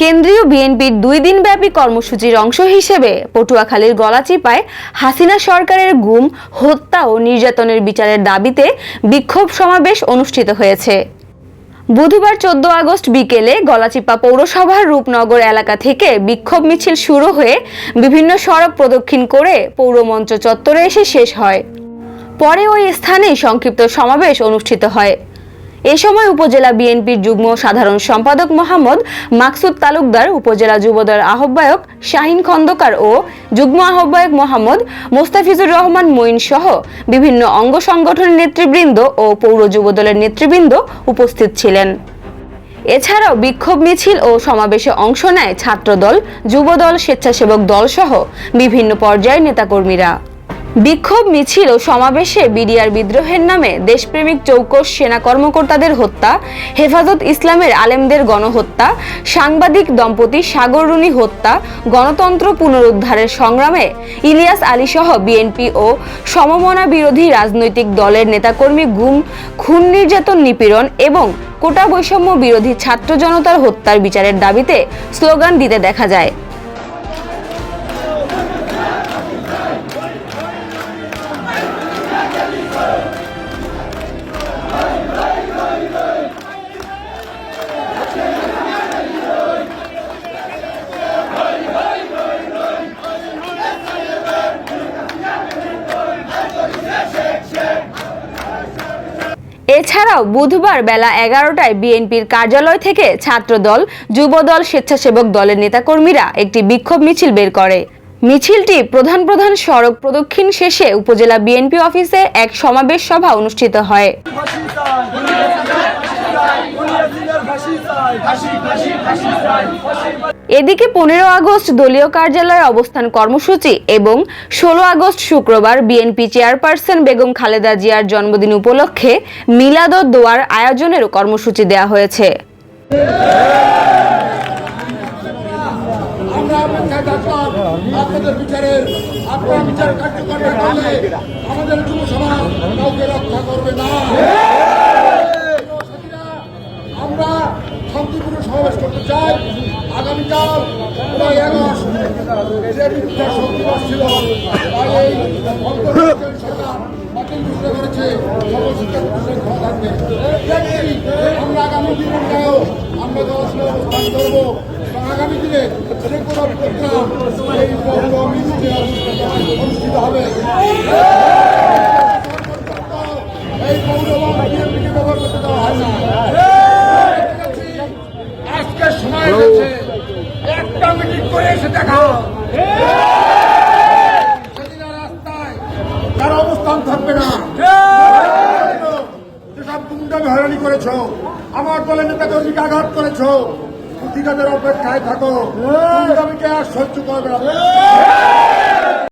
কেন্দ্রীয় বিএনপির দুই দিনব্যাপী কর্মসূচির অংশ হিসেবে পটুয়াখালীর গলাচিপায় হাসিনা সরকারের গুম, হত্যা ও নির্যাতনের বিচারের দাবিতে বিক্ষোভ সমাবেশ অনুষ্ঠিত হয়েছে। বুধবার চোদ্দ আগস্ট বিকেলে গলাচিপা পৌরসভার রূপনগর এলাকা থেকে বিক্ষোভ মিছিল শুরু হয়ে বিভিন্ন সড়ক প্রদক্ষিণ করে পৌরমঞ্চ চত্বরে এসে শেষ হয়। পরে ওই স্থানেই সংক্ষিপ্ত সমাবেশ অনুষ্ঠিত হয়। এ সময় উপজেলা বিএনপির যুগ্ম সাধারণ সম্পাদক মোহাম্মদ মাকসুদ তালুকদার, উপজেলা যুবদল আহ্বায়ক শাহিন খন্দকার ও যুগ্ম আহ্বায়ক মোহাম্মদ মোস্তাফিজুর রহমান মঈন সহ বিভিন্ন অঙ্গ সংগঠনের নেতৃবৃন্দ ও পৌর যুবদলের নেতৃবৃন্দ উপস্থিত ছিলেন। এছাড়াও বিক্ষোভ মিছিল ও সমাবেশে অংশ নেয় ছাত্রদল যুবদল স্বেচ্ছাসেবক দল সহ বিভিন্ন পর্যায়ের নেতাকর্মীরা। বিক্ষোভ মিছিল ও সমাবেশে বিডিআর বিদ্রোহের নামে দেশপ্রেমিক চৌকস সেনা কর্মকর্তাদের হত্যা, হেফাজত ইসলামের আলেমদের গণহত্যা, সাংবাদিক দম্পতি সাগর রুনি হত্যা, গণতন্ত্র পুনরুদ্ধারের সংগ্রামে ইলিয়াস আলী সহ বিএনপি ও সমমনা বিরোধী রাজনৈতিক দলের নেতাকর্মী গুম, খুন নির্যাতন নিপীড়ন এবং কোটা বৈষম্য বিরোধী ছাত্র জনতার হত্যার বিচারের দাবিতে স্লোগান দিতে দেখা যায়। এছাড়াও বুধবার বেলা এগারোটায় বিএনপির কার্যালয় থেকে ছাত্রদল, যুবদল, স্বেচ্ছাসেবক দলের নেতাকর্মীরা একটি বিক্ষোভ মিছিল বের করে। মিছিলটি প্রধান প্রধান সড়ক প্রদক্ষিণ শেষে উপজেলা বিএনপি অফিসে এক সমাবেশ সভা অনুষ্ঠিত হয়। এদিকে পনেরো আগস্ট দলীয় কার্যালয়ে অবস্থান কর্মসূচি এবং ষোলো আগস্ট শুক্রবার বিএনপি চেয়ারপারসন বেগম খালেদা জিয়ার জন্মদিন উপলক্ষে মিলাদ দোয়ার আয়োজনেরও কর্মসূচি দেওয়া হয়েছে। আমরা শান্তিপূর্ণ সমাবেশ করতে চাই। আগামীকাল প্রায় আগস্ট যে বিরুদ্ধে শক্তিবাস ছিল এই আমরা আগামী প্রোগ্রাম এই মিছিলে অনুষ্ঠিত হবে। এই পৌর করতে দেওয়া হয় না আজকে সময় হয়েছে একটা মিটিং করে এসে দেখাও সেদিন রাস্তায় তার অবস্থান থাকবে না। যেসব গুন্ডামি হয়রানি করেছ আমার দলের নেতাকে অধিক আঘাত করেছ ঠিকাদের অপেক্ষায় থাকো। গুন্ডামিকে আর সহ্য করবে না।